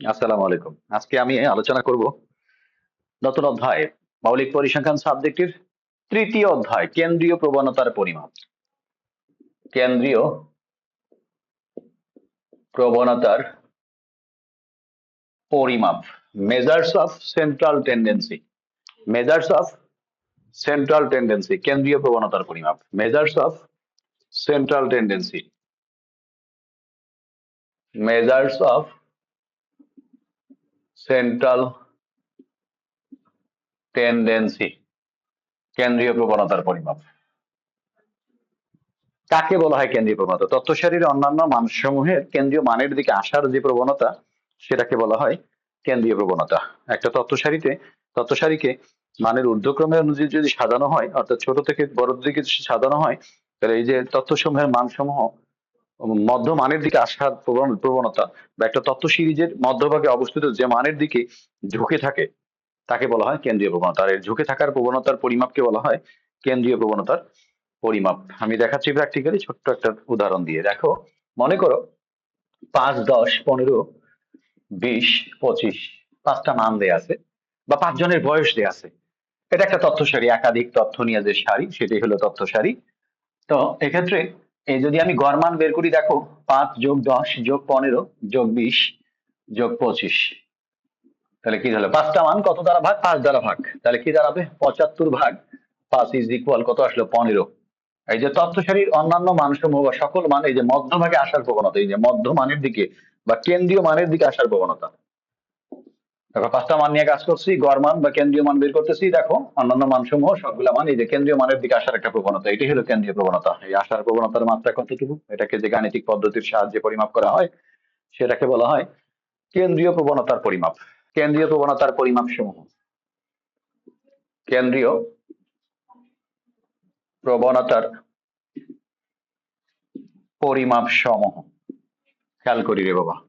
আসসালামু আলাইকুম। আজকে আমি আলোচনা করব নতুন অধ্যায়, মৌলিক পরিসংখ্যান সাবজেক্টের তৃতীয় অধ্যায়, কেন্দ্রীয় প্রবণতার পরিমাপ। কেন্দ্রীয় প্রবণতার পরিমাপ measures of central tendency measures of central tendency কেন্দ্রীয় প্রবণতার পরিমাপ। Measures of central tendency measures of central tendency কেন্দ্রীয় প্রবণতার পরিমাপ। কাকে বলা হয় কেন্দ্রীয় প্রবণতা? তথ্য সারির অন্যান্য মানসমূহের কেন্দ্রীয় মানের দিকে আসার যে প্রবণতা, সেটাকে বলা হয় কেন্দ্রীয় প্রবণতা। একটা তথ্য সারিতে তথ্য সারিকে মানের ঊর্ধ্বক্রমে অনুযায়ী যদি সাজানো হয়, অর্থাৎ ছোট থেকে বড় দিকে সাজানো হয়, তাহলে এই যে তথ্যসমূহের মানসমূহ মধ্য মানের দিকে আসার প্রবণতা বা একটা তথ্য সিরিজের মধ্যভাগে অবস্থিত যে মানের দিকে ঝুঁকে থাকে, তাকে বলা হয় কেন্দ্রীয় প্রবণতা। আর এই ঝুঁকে থাকার প্রবণতার পরিমাপকে বলা হয় কেন্দ্রীয় প্রবণতার পরিমাপ। আমি দেখাচ্ছি প্র্যাকটিক্যালি ছোট্ট একটা উদাহরণ দিয়ে। দেখো, মনে করো পাঁচ, দশ, পনেরো, বিশ, পঁচিশ, পাঁচটা মান দেয়া আছে বা পাঁচজনের বয়স দেয়া আছে। এটা একটা তথ্য সারি একাধিক তথ্য নিয়ে যে সারি, সেটাই হলো তথ্য সারি তো এক্ষেত্রে যদি আমি গড় মান বের করি, দেখো, পাঁচ যোগ দশ যোগ পনেরো যোগ বিশ যোগ পঁচিশ। তাহলে কি হলো? পাঁচটা মান কত দ্বারা ভাগ? পাঁচ দ্বারা ভাগ। তাহলে কি দাঁড়াবে? পঁচাত্তর ভাগ পাঁচ ইজ ইকুয়াল কত আসলো? পনেরো। এই যে তথ্য সারির অন্যান্য মানসমূহ বা সকল মান, এই যে মধ্যভাগে আসার প্রবণতা, এই যে মধ্য মানের দিকে বা কেন্দ্রীয় মানের দিকে আসার প্রবণতা। দেখো, পাঁচটা মান নিয়ে কাজ করছি, গড় মান বা কেন্দ্রীয় মান বের করতেছি। দেখো, অন্যান্য মানসমূহ, সবগুলো মান, এই যে কেন্দ্রীয় মানের দিকে আসার একটা প্রবণতা, এটাই হলো কেন্দ্রীয় প্রবণতা। এই আসার প্রবণতার মাত্রা কতটুকু? এটাকে যে গাণিতিক পদ্ধতির সাহায্যে পরিমাপ করা হয়, সেটাকে বলা হয় কেন্দ্রীয় প্রবণতার পরিমাপ। কেন্দ্রীয় প্রবণতার পরিমাপ সমূহ কেন্দ্রীয় প্রবণতার পরিমাপ সমূহ খেয়াল করি রে বাবা।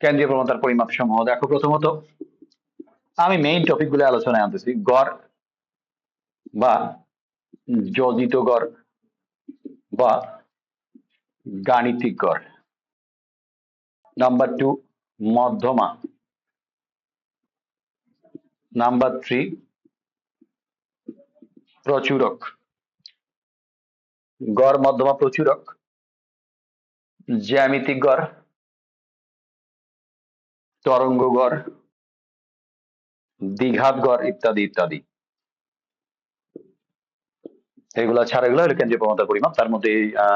কেন্দ্রীয় প্রবণতার পরিমাপ সমূহ দেখো প্রথমত, আমি মেইন টপিকগুলো আলোচনায় আনতেছি, গড় বা যোজিত গড় বা গাণিতিক গড়। নাম্বার টু মধ্যমা। নাম্বার থ্রি প্রচুরক। গড়, মধ্যমা, প্রচুরক। জ্যামিতিক গড়। তরঙ্গ গড় ইত্যাদি ইত্যাদি। এগুলা ছাড়া এগুলো হলো কেন্দ্রীয় প্রবণতার পরিমাপ। তার মধ্যে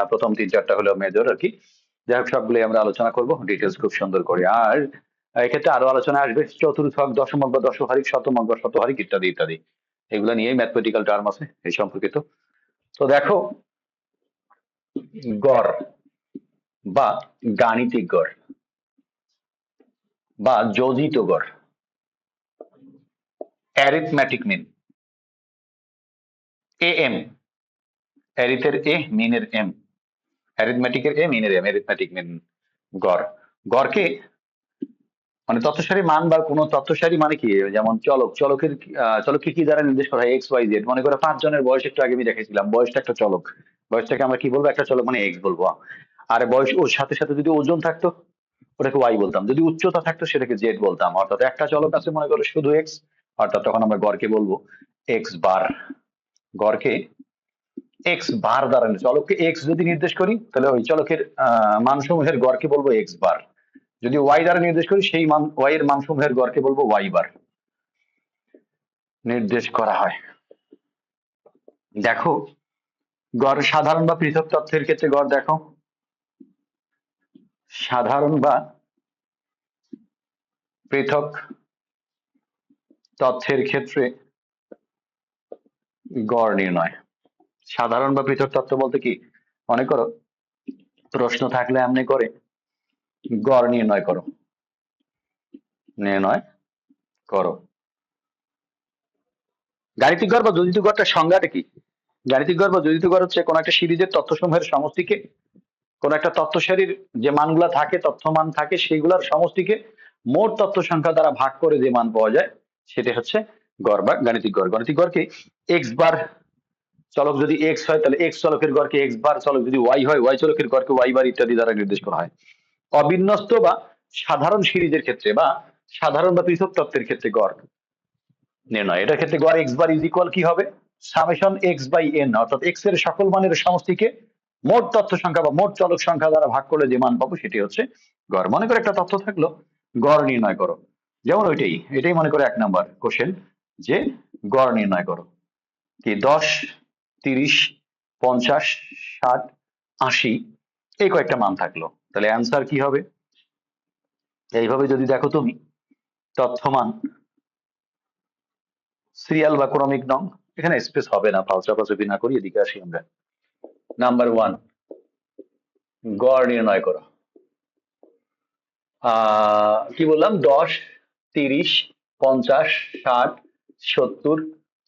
প্রথম তিন চারটা হলো মেজর আর কি। যাই হোক সবগুলো আমরা আলোচনা করব। ডিটেলস খুব সুন্দর করে। আর, এক্ষেত্রে আরও আলোচনা আসবে। চতুর্থক দশমক বা দশহারিক শতমক বা শতহারিক ইত্যাদি ইত্যাদি। এগুলো নিয়েই ম্যাথমেটিক্যাল টার্ম আছে এই সম্পর্কিত। তো দেখো, গড় বা গাণিতিক গড়। বা যোজিত গড়। অ্যারিথমেটিক মিন এ এম অ্যারিথের এ মিনের এম অ্যারিথমেটিকের এ মিনের এম অ্যারিথমেটিক মিন গড়। গড়কে মানে তথ্যসারি মান বা কোনো তত্ত্বসারী মানে কি? যেমন চলক। চলকের চলককে কি দ্বারা নির্দেশ করা হয়? এক্স ওয়াই জেড মনে করো পাঁচ জনের বয়স একটু আগে আমি দেখেছিলাম বয়সটা একটা চলক। বয়সটাকে আমরা কি বলব? একটা চলক মানে এক্স বলব। আর বয়স ওর সাথে সাথে যদি ওজন থাকতো? ওটাকে ওয়াই বলতাম। যদি উচ্চতা থাকতো সেটাকে জেড বলতাম। অর্থাৎ একটা চলক আছে, মনে করো, শুধু এক্স অর্থাৎ তখন আমরা গড়কে বলব এক্স বার গড়কে এক্স বার দ্বারা চলককে এক্স যদি নির্দেশ করি, তাহলে ওই চলকের মানসমূহের গড়কে বলব এক্স বার যদি ওয়াই দ্বারা নির্দেশ করি, সেই মান ওয়াই এর মানসমূহের গড়কে বলব ওয়াই বার নির্দেশ করা হয়। দেখো, গড় সাধারণ বা পৃথক তথ্যের ক্ষেত্রে গড় দেখো। সাধারণ বা পৃথক তথ্যের ক্ষেত্রে গড় নির্ণয়। সাধারণ বা পৃথক তথ্য বলতে কি? মনে করো, প্রশ্ন থাকলে এমনি করে গড় নির্ণয় করো। নির্ণয় করো। গাণিতিক গড় বা যোজিত গড়টার সংজ্ঞাটা কি? গাণিতিক গড় বা যোজিত গড় হচ্ছে কোন একটা সিরিজের তথ্যসমূহের সমষ্টিকে কোন একটা তথ্য সারির যে মানগুলা থাকে তথ্য মান থাকে সেগুলোর সমষ্টিকে মোট তথ্য সংখ্যা দ্বারা ভাগ করে যে মান পাওয়া যায়, সেটা হচ্ছে গড় বা গাণিতিক গড়। গাণিতিক গড়কে এক্স বার চলক যদি এক্স হয়, তাহলে এক্স চলকের গড়কে এক্স বার চলক যদি ওয়াই হয় ওয়াই চলকের গড়কে ওয়াই বার ইত্যাদি দ্বারা নির্দেশ করা হয়। অবিন্যস্ত বা সাধারণ সিরিজের ক্ষেত্রে বা সাধারণ বা পৃথক তত্ত্বের ক্ষেত্রে গড় নির্ণয়। এটার ক্ষেত্রে গড় এক্স বার ইজ ইকুয়াল কি হবে? সামেশন এক্স বাই এন অর্থাৎ এক্সের সকল মানের সমষ্টিকে মোট তথ্য সংখ্যা বা মোট চলক সংখ্যা দ্বারা ভাগ করলে যে মান পাবো সেটি হচ্ছে গড়। মনে করে একটা তথ্য থাকল, গড় নির্ণয় করো। যেমন ওইটাই, এটাই মনে করো এক নাম্বার কোশ্চেন যে গড় নির্ণয় করো। কি দশ, তিরিশ, পঞ্চাশ, ষাট, আশি, এই কয়েকটা মান থাকল। তাহলে অ্যান্সার কি হবে? এইভাবে যদি দেখো তুমি তথ্যমান সিরিয়াল বা ক্রমিক নং, এখানে স্পেস হবে না পালচাপাচুপি না করি, এদিকে আসি আমরা। নাম্বার ওয়ান গড় নির্ণয় করো। কি বললাম? দশ, তিরিশ, পঞ্চাশ, ষাট, সত্তর,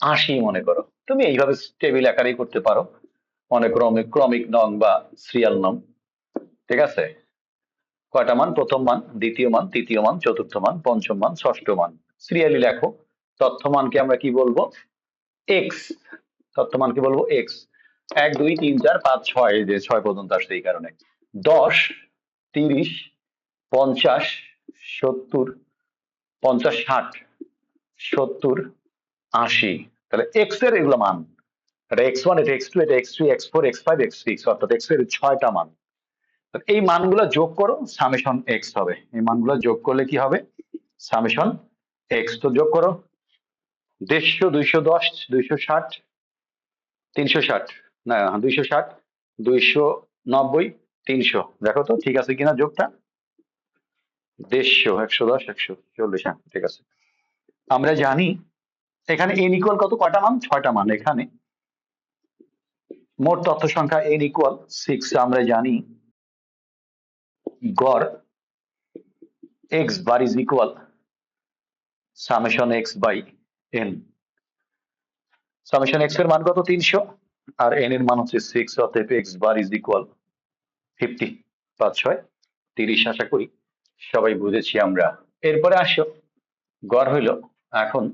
আশি মনে করো। তুমি এইভাবে টেবিল আকারেই করতে পারো। মনে ক্রমিক ক্রমিক নং বা সিরিয়াল নং। ঠিক আছে? কয়টা মান? প্রথম মান, দ্বিতীয় মান, তৃতীয় মান, চতুর্থ মান, পঞ্চম মান, ষষ্ঠ মান। সিরিয়ালি লেখো। তথ্যমানকে আমরা কি বলব? এক্স তথ্যমান কি বলব এক্স এক, দুই, তিন, চার, পাঁচ, ছয় যে ছয় পর্যন্ত আসছে এই কারণে। দশ, তিরিশ, পঞ্চাশ, সত্তর, পঞ্চাশ, ষাট, সত্তর, আশি। তাহলে এক্সের এগুলো মান। এটা এক্স ওয়ান এটা এক্স টু এটা X three X four X five X six অর্থাৎ এক্সের ছয়টা মান। এই মানগুলো যোগ করো সামেশন এক্স হবে। এই মানগুলো যোগ করলে কি হবে? সামেশন এক্স তো যোগ করো। দেড়শো, দুইশো দশ, দুইশো ষাট, তিনশো ষাট। না, দুইশো ষাট, দুইশো নব্বই, তিনশো। দেখো তো, ঠিক আছে কিনা যোগটা? দেড়শো, একশো দশ, একশো চল্লিশ হ্যাঁ ঠিক আছে। আমরা জানি, এখানে এন ইকুয়াল কত? কয়টা মান? ছয়টা মান এখানে। মোট তথ্য সংখ্যা এন ইকুয়াল সিক্স আমরা জানি, গড় X bar is equal summation X by N summation এক্সের মান কত? তিনশো। আর এন এর মান হচ্ছে সিক্স অতএব X bar is equal fifty পাঁচ, ছয়, তিরিশ আশা করি সবাই বুঝেছি আমরা। এরপরে আসো, গড় হইল, এখন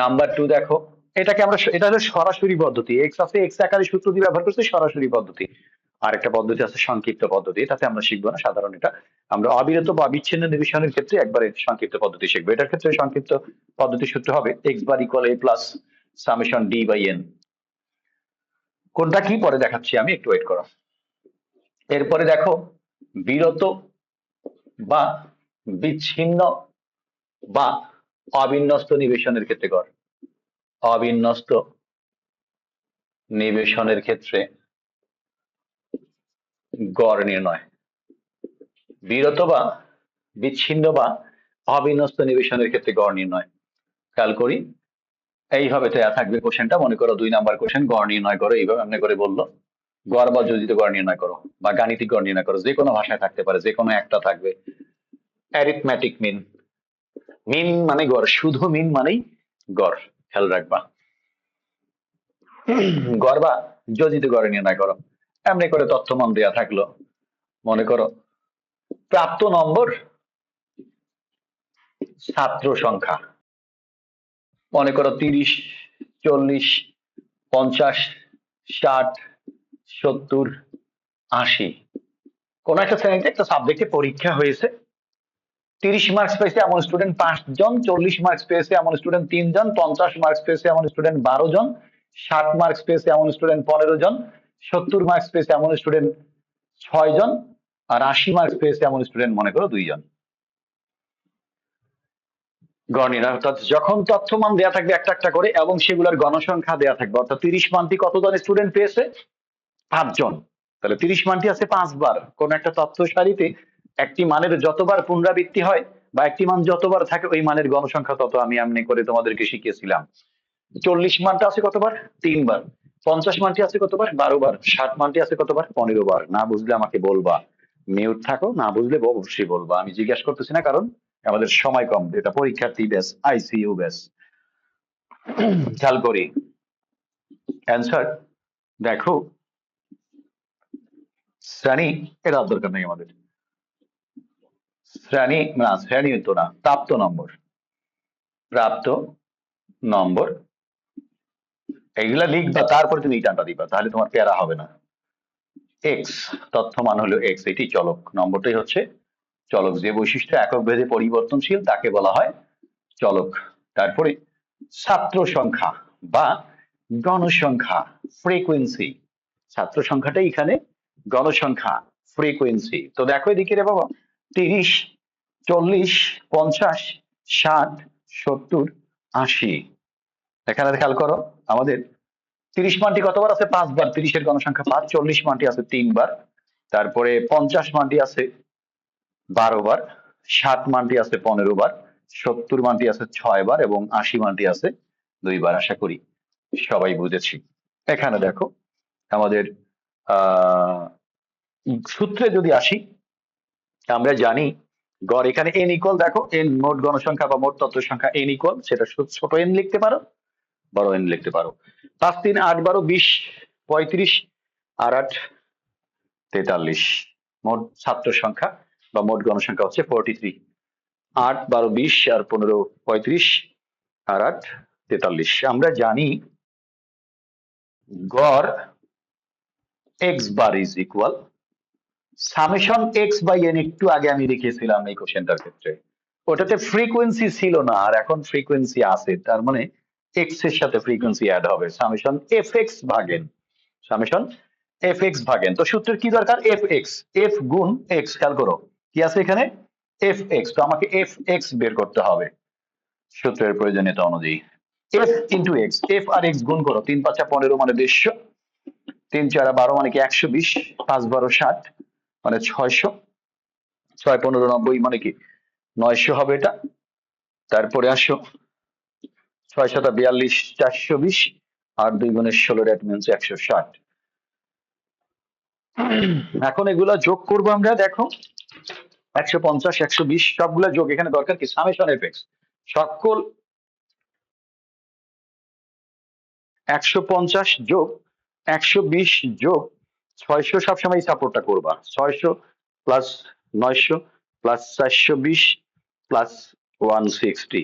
নাম্বার টু দেখো, এটাকে আমরা এটা হলো সরাসরি পদ্ধতি এক্স আছে এক্স আকারে সূত্র দিয়ে ব্যবহার করছি সরাসরি পদ্ধতি। আর একটা পদ্ধতি আছে সংক্ষিপ্ত পদ্ধতি, এটাতে আমরা শিখব না, সাধারণ এটা। আমরা অবিরত বা বিচ্ছিন্ন নিবেশনের ক্ষেত্রে একবারে সংক্ষিপ্ত পদ্ধতি শিখব। এটার ক্ষেত্রে সংক্ষিপ্ত পদ্ধতি সূত্র হবে X bar equal A plus summation D by N কোনটা কি পরে দেখাচ্ছি আমি? একটু ওয়েট করো। এরপরে দেখো, বিরত বা বিচ্ছিন্ন বা অবিন্যস্ত নিবেশনের ক্ষেত্রে গড় অবিন্যস্ত নিবেশনের ক্ষেত্রে গড় নির্ণয়। বিরত বা বিচ্ছিন্ন বা অবিন্যস্ত নিবেশনের ক্ষেত্রে গড় নির্ণয়। খেয়াল করি এইভাবে থাকবে কোশ্চেনটা মনে করো দুই নাম্বার কোশ্চেন গড় নির্ণয় করো। এইভাবে এমনি করে বলল। গড় বা যোজিত গড় নির্ণয় করো বা গাণিতিক গড় নির্ণয় করো। যে কোনো ভাষায় থাকতে পারে যে কোনো একটা থাকবে। অ্যারিথমেটিক মিন মিন মানে গড়। শুধু মিন মানেই গড়। খেয়াল রাখবা। গড় বা যোজিত গড় নির্ণয় করো। এমনি করে তথ্যমান দেয়া থাকল। মনে করো প্রাপ্ত নম্বর ছাত্র সংখ্যা। মনে করো তিরিশ, চল্লিশ, পঞ্চাশ, ষাট, সত্তর, আশি। কোন একটা শ্রেণীতে একটা সাবজেক্টে পরীক্ষা হয়েছে। তিরিশ মার্কস পেয়েছে এমন স্টুডেন্ট পাঁচজন, চল্লিশ মার্কস পেয়েছে এমন স্টুডেন্ট তিনজন, পঞ্চাশ মার্কস পেয়েছে এমন স্টুডেন্ট বারো জন ষাট মার্কস পেয়েছে এমন স্টুডেন্ট পনেরো জন সত্তর মার্কস পেয়েছে এমন স্টুডেন্ট ছয় জন আর আশি মার্কস পেয়েছে এমন স্টুডেন্ট মনে করো দুইজন। গণিনা, অর্থাৎ যখন তথ্যমান দেয়া থাকবে একটা একটা করে এবং সেগুলোর গণসংখ্যা দেয়া থাকবে, অর্থাৎ তিরিশ মানটি কতজন স্টুডেন্ট পেয়েছে? পাঁচজন। তাহলে তিরিশ মানটি আছে পাঁচবার। কোন একটা তথ্য সারিতে একটি মানের যতবার পুনরাবৃত্তি হয় বা একটি মান যতবার থাকে, ওই মানের গণসংখ্যা তত আমি এমনি করে তোমাদেরকে শিখিয়েছিলাম। চল্লিশ মানটা আছে কতবার? তিনবার। পঞ্চাশ মানটি আছে কতবার? বারো বার ষাট মানটি আছে কতবার? পনেরো বার না বুঝলে আমাকে বলবা। মিউট থাকো, না বুঝলে অবশ্যই বলবা। আমি জিজ্ঞাসা করতেছি না, কারণ আমাদের সময় কম এটা পরীক্ষার্থী ব্যাস আইসিইউ ব্যাস খেয়াল করি। অ্যান্সার দেখো। শ্রেণি? এটা দরকার নেই আমাদের। শ্রেণি? না, শ্রেণি তো না, প্রাপ্ত নম্বর। প্রাপ্ত নম্বর। এইগুলা লিখবা, তারপরে তুমি টানটা দিবা, তাহলে তোমার প্যারা হবে না। এক্স তথ্য মান হলো এক্স এটি চলক। নম্বরটাই হচ্ছে চলক যে বৈশিষ্ট্য একক ভেদে পরিবর্তনশীল তাকে বলা হয় চলক। তারপরে ছাত্র সংখ্যা বা গণসংখ্যা ফ্রিকোয়েন্সি ছাত্র সংখ্যাটা এখানে গণসংখ্যা ফ্রিকোয়েন্সি তো দেখো এদিকে রে বাবা, তিরিশ, চল্লিশ, পঞ্চাশ, ষাট, সত্তর, আশি। এখানে খেয়াল করো, আমাদের তিরিশ মানটি কতবার আছে? পাঁচবার। তিরিশের গণসংখ্যা পাঁচ, চল্লিশ মানটি আছে তিনবার। তারপরে পঞ্চাশ মানটি আছে বারো বার ষাট মানটি আছে পনেরো বার, সত্তর মানটি আছে ছয় বার এবং আশি মানটি আছে দুইবার আশা করি সবাই বুঝেছি। এখানে দেখো আমাদের সূত্রে যদি আসি, আমরা জানি গড় এখানে এন ইকুয়াল দেখো এন মোট গণসংখ্যা বা মোট তত্ত্ব সংখ্যা এন ইকুয়াল সেটা ছোট এন লিখতে পারো, বড় এন লিখতে পারো। পাঁচ, তিন, আট, বারো, বিশ, পঁয়ত্রিশ, আর আট, তেতাল্লিশ, মোট ছাত্র সংখ্যা বা মোট গণসংখ্যা হচ্ছে ফোরটি থ্রি আট, বারো, বিশ আর পনেরো, পঁয়ত্রিশ আর আট, তেতাল্লিশ। আমরা জানি গড় X bar is equal summation X by N একটু আগে আমি দেখিয়েছিলাম এই কোশ্চেনটার ক্ষেত্রে। ওটাতে ফ্রিকোয়েন্সি ছিল না, আর এখন ফ্রিকোয়েন্সি আছে। তার মানে এক্সের সাথে ফ্রিকোয়েন্সি অ্যাড হবে। সামেশন এফ এক্স ভাগেন সামেশন এফ এক্স ভাগেন তো সূত্রের কি দরকার? এফ এক্স এফ গুণ এক্স খেয়াল করো। কি আছে এখানে? এফ এক্স তো আমাকে এফ এক্স বের করতে হবে। সূত্রের প্রয়োজনীয়তা অনুযায়ী। এফ ইন্টু এক্স এফ আর এক্স গুণ করো, তিন পাঁচা পনেরো মানে দেড়শো, তিন চারা বারো মানে কি একশো বিশ, পাঁচ বারো ষাট মানে ছয়শো, ছয় পনেরো নব্বই মানে কি নয়শো হবে এটা। তারপরে আসো, ছয় শত বিয়াল্লিশ, চারশো বিশ, আর দুই গুণের ষোলো দ্যাট মিনস একশো ষাট। এখন এগুলা যোগ করব আমরা, দেখো। একশো পঞ্চাশ, একশো বিশ, সবগুলা যোগ এখানে দরকার কি? সামেশন এফেক্স সকল একশো পঞ্চাশ যোগ একশো বিশ যোগ ছয়শো সবসময় সাপোর্টটা করবা। ছয়শো প্লাস নয়শো প্লাস চারশো বিশ plus one sixty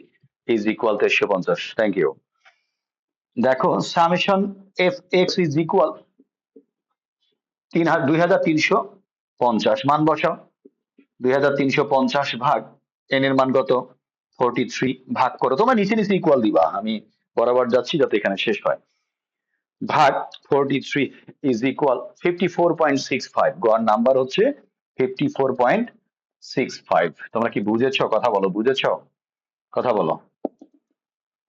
is equal তো একশো পঞ্চাশ। থ্যাংক ইউ দেখো summation F X is equal তিন দুই হাজার তিনশো পঞ্চাশ। মান বসাও। দুই হাজার তিনশো পঞ্চাশ ভাগ এন এর মান কত? ফোরটি থ্রি ভাগ করো। তোমরা নিচে নিচে ইকুয়াল দিবা। আমি বরাবর যাচ্ছি যাতে এখানে শেষ হয়। ভাগ forty three is equal fifty four point six five গড় নাম্বার হচ্ছে fifty four point six five তোমরা কি বুঝেছ? কথা বলো, বুঝেছ? কথা বলো।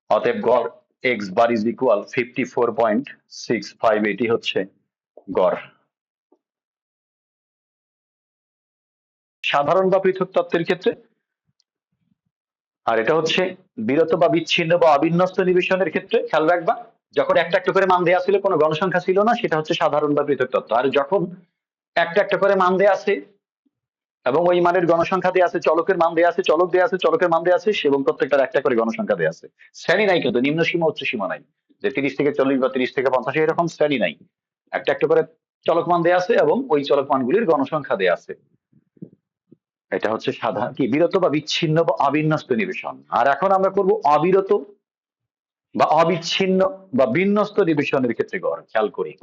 অতএব গড় X bar is equal fifty four point six five এটি হচ্ছে গড়। সাধারণ বা পৃথক তত্ত্বের ক্ষেত্রে? আর এটা হচ্ছে বিরত বা বিচ্ছিন্ন বা অবিন্যস্ত নিবেশনের ক্ষেত্রে খেয়াল রাখবা, যখন একটা একটা করে মান দেয়া ছিল, কোনো গণসংখ্যা ছিল না, সেটা হচ্ছে সাধারণ বা পৃথক তত্ত্ব। আর যখন একটা একটা করে মান দেয়া আছে, এবং ওই মানের গণসংখ্যা দেয়া আছে, চলকের মান দেয়া আছে, চলক দেয়া আছে, চলকের মান দেয়া আছে, এবং প্রত্যেকটার একটা করে গণসংখ্যা দেয়া আছে। শ্রেণি নাই কিন্তু, নিম্ন সীমা, উচ্চ সীমা নাই। যে তিরিশ থেকে চল্লিশ বা তিরিশ থেকে পঞ্চাশ, এরকম শ্রেণি নাই। একটা একটা করে চলক মান দেয়া আছে, এবং ওই চলক মানগুলির গণসংখ্যা দেয়া আছে। এটা হচ্ছে সাধারণ কি? বিরত বা বিচ্ছিন্ন বা অবিন্যস্ত নিবেশন। আর এখন আমরা করব অবিরত বা অবিচ্ছিন্ন বা বিন্যস্ত নিবেশনের ক্ষেত্রে খেয়াল করি।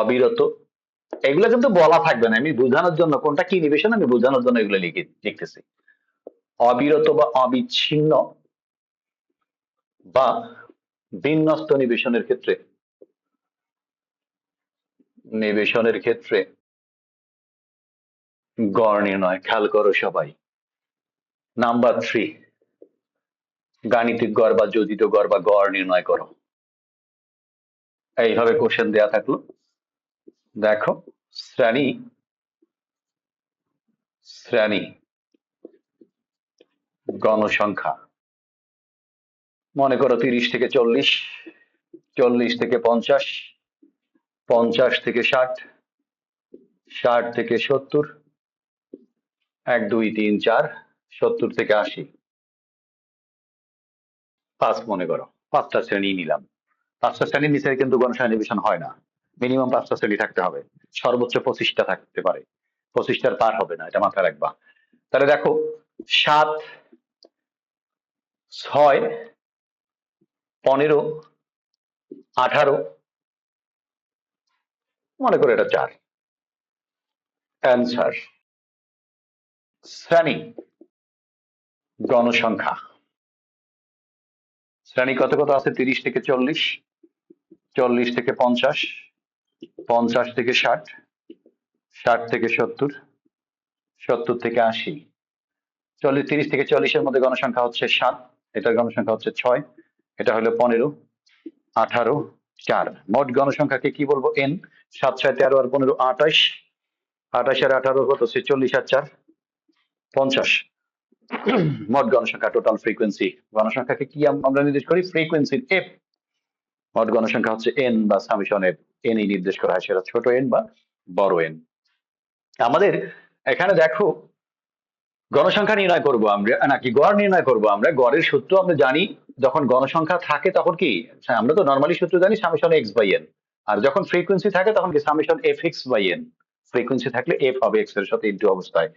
অবিরত, এগুলো কিন্তু বলা থাকবে না। আমি বোঝানোর জন্য কোনটা কি নিবেশন, আমি বোঝানোর জন্য এগুলো লিখে, লিখতেছি। অবিরত বা অবিচ্ছিন্ন বা বিন্যস্ত নিবেশনের ক্ষেত্রে নিবেশনের ক্ষেত্রে গড় নির্ণয়, খেয়াল করো সবাই। নাম্বার থ্রি গাণিতিক গড় বা যোজিত গড় বা গড় নির্ণয় করো। এইভাবে কোশ্চেন দেয়া থাকল। দেখো, শ্রেণি শ্রেণি, গণসংখ্যা। মনে করো তিরিশ থেকে চল্লিশ চল্লিশ থেকে পঞ্চাশ পঞ্চাশ থেকে ষাট ষাট থেকে সত্তর এক, দুই, তিন, চার, সত্তর থেকে আশি। পাঁচ মনে করো, পাঁচটা শ্রেণি নিলাম। পাঁচটা শ্রেণির নিচে কিন্তু গণসংখ্যা নিবেশন হয় না। মিনিমাম পাঁচটা শ্রেণি থাকতে হবে। সর্বোচ্চ পঁচিশটা থাকতে পারে। পঁচিশটার পার হবে না, এটা মাথায় রাখবা। তাহলে দেখো, সাত, ছয়, পনেরো, আঠারো, মনে করো এটা চার। অ্যান্সার শ্রেণি গণসংখ্যা শ্রেণি কত কত আছে? তিরিশ থেকে চল্লিশ চল্লিশ থেকে পঞ্চাশ পঞ্চাশ থেকে ষাট ষাট থেকে সত্তর সত্তর থেকে আশি। চল্লিশ, তিরিশ থেকে চল্লিশের মধ্যে গণসংখ্যা হচ্ছে সাত, এটার গণসংখ্যা হচ্ছে ছয়, এটা হলো পনেরো, আঠারো, চার। মোট গণসংখ্যাকে কি বলব? এন, সাত, ছয়, তেরো আর পনেরো, আঠাশ। আঠাশ আর আঠারো কত? হচ্ছে চল্লিশ আর চার। পঞ্চাশ। মোট গণসংখ্যা টোটাল ফ্রিকোয়েন্সি গণসংখ্যাকে কি আমরা নির্দেশ করি? ফ্রিকোয়েন্সির এফ মোট গণসংখ্যা হচ্ছে এন বা সামিশন এফ এন এই নির্দেশ করা হয়, সেটা ছোট এন বা বড় এন আমাদের এখানে দেখো, গণসংখ্যা নির্ণয় করব আমরা, নাকি গড় নির্ণয় করব আমরা? গড়ের সূত্র আমরা জানি, যখন গণসংখ্যা থাকে তখন কি? আমরা তো নর্মালি সূত্র জানি সামেশন এক্স বাই এন আর যখন ফ্রিকোয়েন্সি থাকে তখন কি? Summation F X by N frequency থাকলে এফ হবে এক্সের সাথে ইনটু অবস্থায়।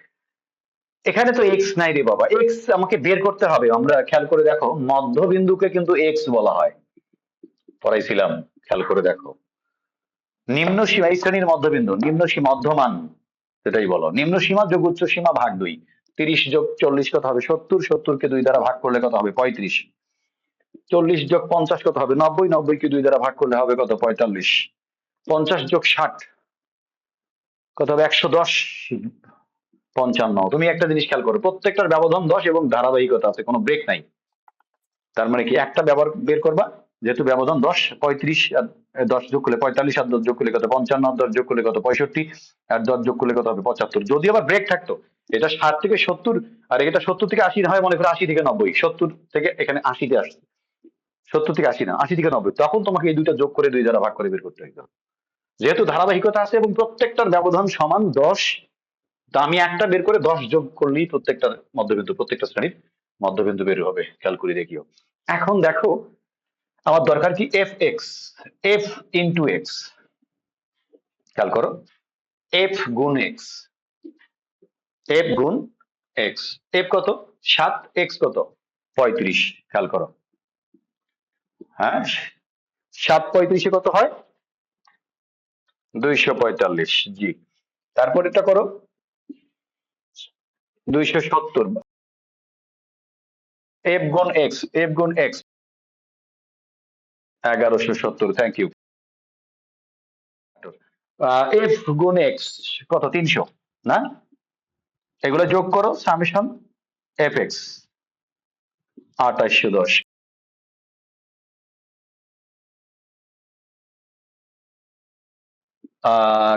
এখানে তো এক্স নাই রে বাবা। এক্স আমাকে বের করতে হবে। আমরা খেয়াল করে দেখো, মধ্যবিন্দুকে কিন্তু এক্স বলা হয়। পড়াইছিলাম খেয়াল করে দেখো। নিম্ন সীমা, এই শ্রেণির মধ্যবিন্দু, নিম্ন সীমা মধ্যমান, সেটাই বলো। নিম্ন সীমা যোগ উচ্চ সীমা ভাগ দুই। তিরিশ যোগ চল্লিশ কত হবে? সত্তর। সত্তর কে দুই দ্বারা ভাগ করলে কত হবে? পঁয়ত্রিশ। চল্লিশ যোগ পঞ্চাশ কত হবে? নব্বই। নব্বই কে দুই দ্বারা ভাগ করলে হবে কত? পঁয়তাল্লিশ। পঞ্চাশ যোগ ষাট, কত হবে? একশো দশ। পঞ্চান্ন। তুমি একটা জিনিস খেয়াল করো, প্রত্যেকটার ব্যবধান দশ এবং ধারাবাহিকতা আছে, কোনো ব্রেক নাই। তার মানে কি, একটা ব্যবহার বের করবা, যেহেতু ব্যবধান দশ, পঁয়ত্রিশ, আর দশ যোগ করলে পঁয়তাল্লিশ, আর দশ যোগ করলে কত, পঞ্চান্ন, আর দশ যোগ করলে কত, পঁয়ষট্টি, আর দশ যোগ করলে কত হবে, পঁচাত্তর। যদি আবার ব্রেক থাকতো, এটা ষাট থেকে সত্তর, আর এটা সত্তর থেকে আশি হয়, মনে করো আশি থেকে নব্বই, সত্তর থেকে এখানে আশিতে আসছে। সত্তর থেকে আশি না, আশি থেকে নব্বই, তখন তোমাকে এই দুইটা যোগ করে দুই দ্বারা ভাগ করে বের করতে হইতো। যেহেতু ধারাবাহিকতা আছে এবং প্রত্যেকটার ব্যবধান সমান দশ তা আমি একটা বের করে দশ যোগ করলেই প্রত্যেকটা মধ্যবিন্দু, প্রত্যেকটা শ্রেণির মধ্যবিন্দু বের হবে, খেয়াল করে দেখিও। এখন দেখো, আমার দরকার কি F X F into X খেয়াল করো এফ গুণ এক্স এফ গুণ এক্স এফ কত? সাত এক্স কত? পঁয়ত্রিশ, খেয়াল করো। হ্যাঁ সাত পঁয়ত্রিশে কত হয়? দুইশো পঁয়তাল্লিশ, জি। তারপর এটা করো দুইশো সত্তর। এফ গুণ এক্স এফ গুণ এক্স এগারোশো সত্তর থ্যাংক ইউ এফ গুণ এক্স কত? তিনশো, না? এগুলো যোগ করো, সামেশন এফ এক্স আঠাশশো দশ।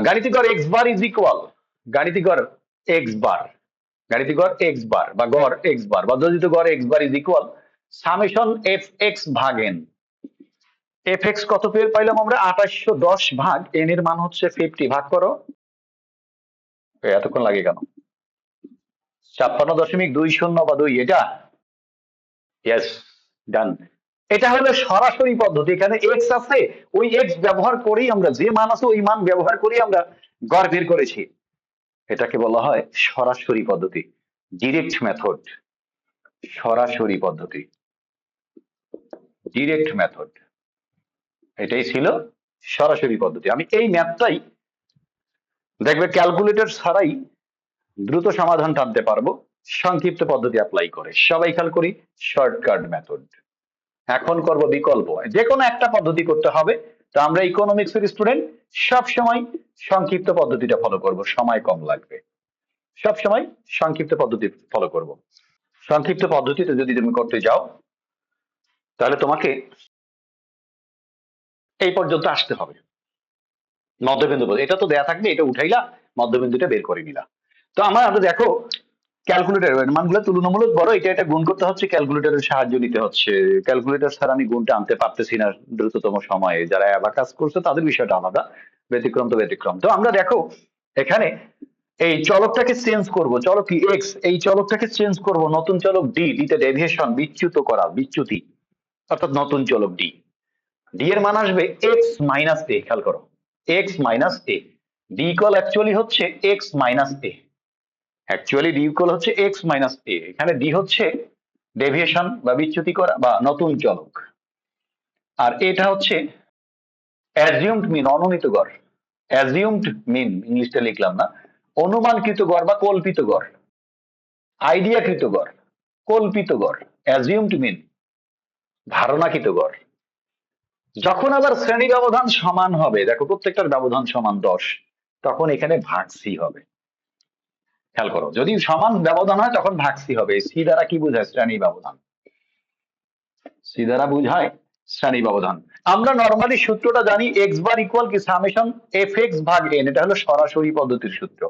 গাণিতিক গড় এক্স বার ইজ ইকুয়াল গাণিতিক গড় এক্স বার গাণিতিক গড় এক্স বার বা গড় এক্স বার বা যোজিত গড় X bar is equal summation F X ভাগ এন এফ এক্স কত পেয়ে পাইলাম আমরা? আঠাশশো দশ ভাগ এন এর মান হচ্ছে ফিফটি ভাগ করো। এতক্ষণ লাগে কেন? ছাপ্পান্ন দশমিক দুই শূন্য বা দুই, এটা? ইয়েস ডান এটা হলো সরাসরি পদ্ধতি। এখানে এক্স আছে, ওই এক্স ব্যবহার করেই আমরা, যে মান আছে ওই মান ব্যবহার করেই আমরা গড় বের করেছি। এটাকে বলা হয় সরাসরি পদ্ধতি ডিরেক্ট মেথড সরাসরি পদ্ধতি ডিরেক্ট মেথড এটাই ছিল সরাসরি পদ্ধতি। আমি এই ম্যাথটাই দেখবে ক্যালকুলেটর ছাড়াই দ্রুত সমাধান টানতে পারব, সংক্ষিপ্ত পদ্ধতি অ্যাপ্লাই করে। সবাই খেয়াল করি শর্টকাট মেথড এখন করব বিকল্প। যে কোনো একটা পদ্ধতি করতে হবে তো আমরা ইকোনমিক্স এর স্টুডেন্ট সব সময় সংক্ষিপ্ত পদ্ধতিটা ফলো করব, সময় কম লাগবে। সব সময় সংক্ষিপ্ত পদ্ধতি ফলো করব। সংক্ষিপ্ত পদ্ধতিতে যদি তুমি করতে যাও, তাহলে তোমাকে এই পর্যন্ত আসতে হবে। মধ্যবিন্দু। এটা তো দেয়া থাকবে, এটা উঠাইলা, মধ্যবিন্দুটা বের করে নিলা। তো আমার আমরা দেখো ক্যালকুলেটর মানগুলো তুলনামূলক বড়, এটা এটা গুণ করতে হচ্ছে ক্যালকুলেটরের সাহায্য নিতে হচ্ছে। ক্যালকুলেটর ছাড়া আমি গুণটা আনতে পারতেছি না দ্রুততম সময়ে। যারা অ্যাবাকাস করছে, তাদের বিষয়টা আলাদা। ব্যতিক্রম তো ব্যতিক্রম। তো আমরা দেখো, এখানে এই চলকটাকে চেঞ্জ করব। চলক কি? এক্স এই চলকটাকে চেঞ্জ করব। নতুন চলক ডি ডিতে ডেভিয়েশন বিচ্যুত করা, বিচ্যুতি। অর্থাৎ নতুন চলক ডি ডি এর মান আসবে এক্স মাইনাস এ খেয়াল করো। X minus A D equal actually হচ্ছে X minus A actually D equal হচ্ছে এক্স মাইনাস এ এখানে ডি হচ্ছে ডেভিয়েশন বা বিচ্যুতি করা বা নতুন চলক। আর এটা হচ্ছে অ্যাজিউমড মিন অনুমিত গড়। অ্যাজিউমড মিন ইংলিশটা লিখলাম না। অনুমানকৃত গড় বা কল্পিত গড়। আইডিয়াকৃত গড়, কল্পিত গড় অ্যাজিউমড মিন ধারণাকৃত গড়। যখন আবার শ্রেণি ব্যবধান সমান হবে, দেখো প্রত্যেকটার ব্যবধান সমান দশ, তখন এখানে ভাগ সি হবে। খেয়াল করো, যদি সমান ব্যবধান হয় তখন ভাগ সি হবে, সি দ্বারা কি বোঝায়? শ্রেণি ব্যবধান। সি দ্বারা বোঝায় শ্রেণি ব্যবধান। আমরা নর্মালি সূত্রটা জানি এক্স বার ইকুয়াল কি সামেশন এফ এক্স ভাগ এন এটা হলো সরাসরি পদ্ধতির সূত্র।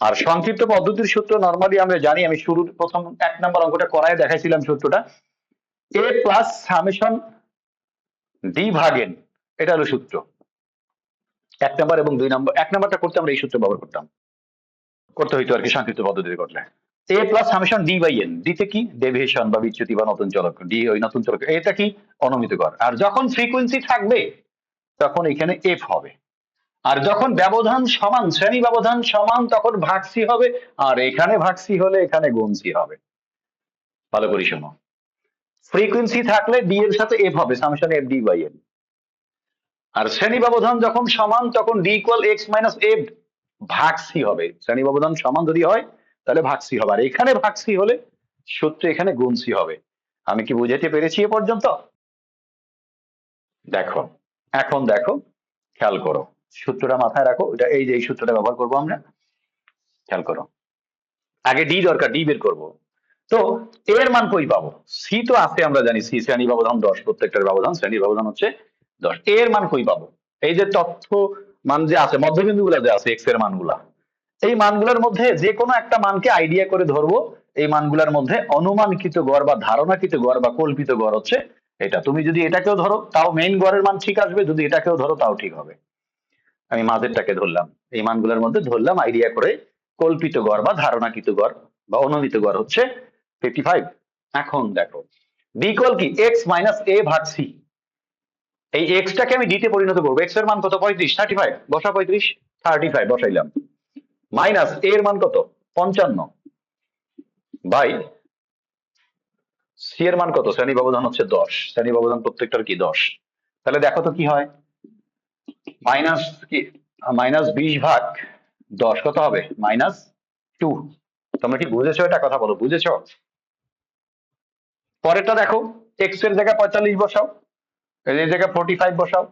আর সংক্ষিপ্ত পদ্ধতির সূত্র নর্মালি আমরা জানি, আমি শুরুর প্রথম এক নম্বর অঙ্কটা করায় দেখাইছিলাম সূত্রটা। এ প্লাস সামেশন ডি ভাগ এন এটা হলো সূত্র। এক নম্বর এবং দুই নম্বর, এক নম্বরটা করতে আমরা এই সূত্র ব্যবহার করতাম। করতে হইতো আর কি সংক্ষিপ্ত পদ্ধতিতে করলে। A plus summation D by N ডিতে কি? ডেভিয়েশন বা বিচ্যুতি বা নতুন চলক। ডি ওই নতুন চলক। এটা কি? অনুমিত কর আর যখন ফ্রিকোয়েন্সি থাকবে, তখন এখানে এফ হবে। আর যখন ব্যবধান সমান, শ্রেণি ব্যবধান সমান, তখন ভাগসি হবে। আর এখানে ভাগসি হলে এখানে গুণসি হবে। ভালো করি শোনো। ফ্রিকোয়েন্সি থাকলে ডি এর সাথে এফ হবে। Summation F D by N আর শ্রেণি ব্যবধান যখন সমান, তখন D equal X minus F ভাগসি হবে। শ্রেণি ব্যবধান সমান যদি হয়, তাহলে ভাগসি হবে। আর এখানে ভাগসি হলে সূত্র এখানে গুণসি হবে। আমি কি বুঝাতে পেরেছি এ পর্যন্ত? দেখো, এখন দেখো, খেয়াল করো। সূত্রটা মাথায় রাখো, এটা এই যে এই সূত্রটা ব্যবহার করব আমরা। খেয়াল করো। আগে ডি দরকার ডি বের করব। তো এর মান কই পাবো? সি তো আছে, আমরা জানি সি শ্রেণি ব্যবধান দশ, প্রত্যেকটার ব্যবধান, শ্রেণির ব্যবধান হচ্ছে দশ। এর মান কই পাবো? এই যে তথ্য মান যে আছে মধ্যবিন্দু গুলা যে আছে এক্সের মানগুলা, এই মানগুলোর মধ্যে যে কোনো একটা মানকে আইডিয়া করে ধরবো, এই মানগুলোর মধ্যে অনুমানকৃত গড় বা ধারণাকৃত গড় বা কল্পিত গড় হচ্ছে এটা। তুমি যদি এটাকেও ধরো, তাও মেইন গড়ের মান ঠিক আসবে, যদি এটাকেও ধরো, তাও ঠিক হবে। আমি মাঝেরটাকে ধরলাম, এই মানগুলোর মধ্যে ধরলাম আইডিয়া করে কল্পিত গড় বা ধারণাকৃত গড় বা অনুমিত গড় হচ্ছে ফিফটি ফাইভ এখন দেখো, বিকল কি? এক্স মাইনাস এ ভাগ সি এই এক্সটাকে আমি ডিতে পরিণত করব। এক্সের মান কত? পঁয়ত্রিশ থার্টি ফাইভ বসা পঁয়ত্রিশ থার্টি ফাইভ বসাইলাম। মাইনাস এ এর মান কত? পঞ্চান্ন। বাই সি এর মান কত? শ্রেণি ব্যবধান হচ্ছে দশ। শ্রেণি ব্যবধান প্রত্যেকটার কি? দশ। তাহলে দেখো তো কি হয়? মাইনাস কি? মাইনাস বিশ ভাগ দশ কত হবে? মাইনাস টু তোমরা কি বুঝেছ এটা কথা বলো? বুঝেছ? পরেরটা দেখো। এক্সের জায়গায় পঁয়তাল্লিশ বসাও। এর জায়গায় ফোর্টি ফাইভ বসাও।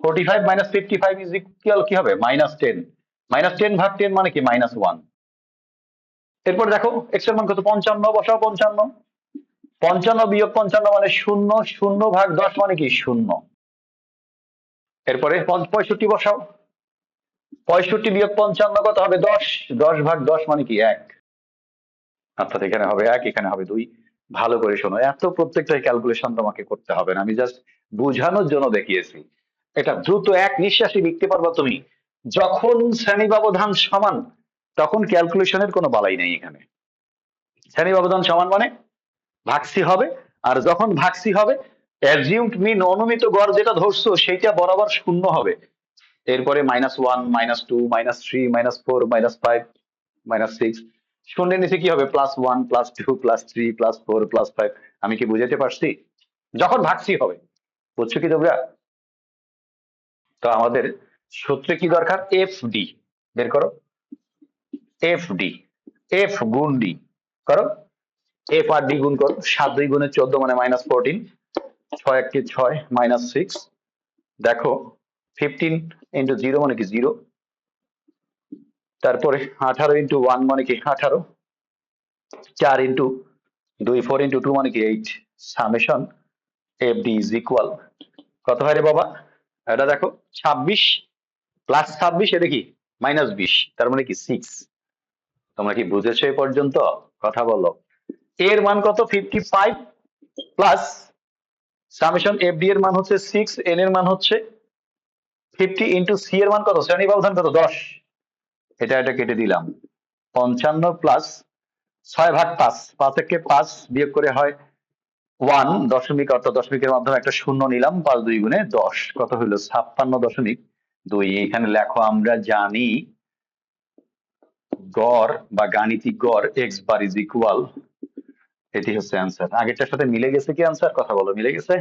Forty five minus fifty five is equal কি হবে? মাইনাস টেন মাইনাস টেন ভাগ টেন মানে কি? মাইনাস ওয়ান এরপর দেখো এক্স মান কত? পঞ্চান্ন, বসাও পঞ্চান্ন। পঞ্চান্ন বিয়োগ পঞ্চান্ন মানে শূন্য শূন্য ভাগ দশ মানে কি? শূন্য। এরপরে পঁয়ষট্টি বসাও। পঁয়ষট্টি বিয়োগ পঞ্চান্ন কত হবে? দশ। দশ ভাগ দশ মানে কি? এক। অর্থাৎ এখানে হবে এক, এখানে হবে দুই। ভালো করে শোনো। এত প্রত্যেকটা ক্যালকুলেশন তোমাকে করতে হবে না। আমি জাস্ট বোঝানোর জন্য দেখিয়েছি। এটা দ্রুত এক নিঃশ্বাসে লিখতে পারবা তুমি। যখন শ্রেণি ব্যবধান সমান, তখন ক্যালকুলেশনের কোনো বালাই নেই এখানে। শ্রেণি ব্যবধান সমান মানে ভাগসি হবে, আর যখন ভাগসি হবে অ্যাজিউমড মিন অনুমিত গড় যেটা ধরছো, সেইটা বরাবর শূন্য হবে। এরপরে minus one minus two minus three minus four minus five minus six শূন্যের নিচে কি হবে? Plus one plus two plus three plus four plus five আমি কি বুঝাতে পারছি? যখন ভাগসি হবে। বুঝছ কি তোমরা? তো আমাদের সূত্রে কি দরকার? এফ ডি বের করো। এফ ডি এফ গুণ ডি করো। এফ আর ডি গুণ করো। সাত দুই গুণে চোদ্দ মানে মাইনাস ফোরটিন ছয় এককে ছয় মাইনাস সিক্স দেখো ফিফটিন ইন্টু জিরো মানে কি জিরো তারপরে আঠারো ইন্টু ওয়ান মানে কি? আঠারো। চার ইন্টু দুই ফোর ইন্টু টু মানে কি? Eight summation F D is equal কত হয় রে বাবা? এটা দেখো, ছাব্বিশ প্লাস ছাব্বিশ, এটা কি? মাইনাস বিশ, তার মানে কি সিক্স তোমরা কি বুঝেছ এ পর্যন্ত? কথা বলো। এর মান কত? Fifty five plus summation F D এর মান হচ্ছে সিক্স এন এর মান হচ্ছে ফিফটি ইন্টু সি এর মান কত? শ্রেণি ব্যবধান কত? দশ। এটা এটা কেটে দিলাম। পঞ্চান্ন প্লাস ছয় ভাগ পাঁচ পাঁচ থেকে পাঁচ বিয়োগ করে হয় ওয়ান দশমিক, অর্থাৎ দশমিকের মাধ্যমে একটা শূন্য নিলাম, পাঁচ দুই গুণে দশ। কত হইল? ছাপ্পান্ন দশমিক দুই। এখানে লেখো, আমরা জানি গড় বা গাণিতিক গড় এক্স বার ইজ ইকুয়াল এটি হচ্ছে অ্যান্সার আগেরটার সাথে মিলে গেছে কি অ্যান্সার কথা বলো, মিলে গেছে?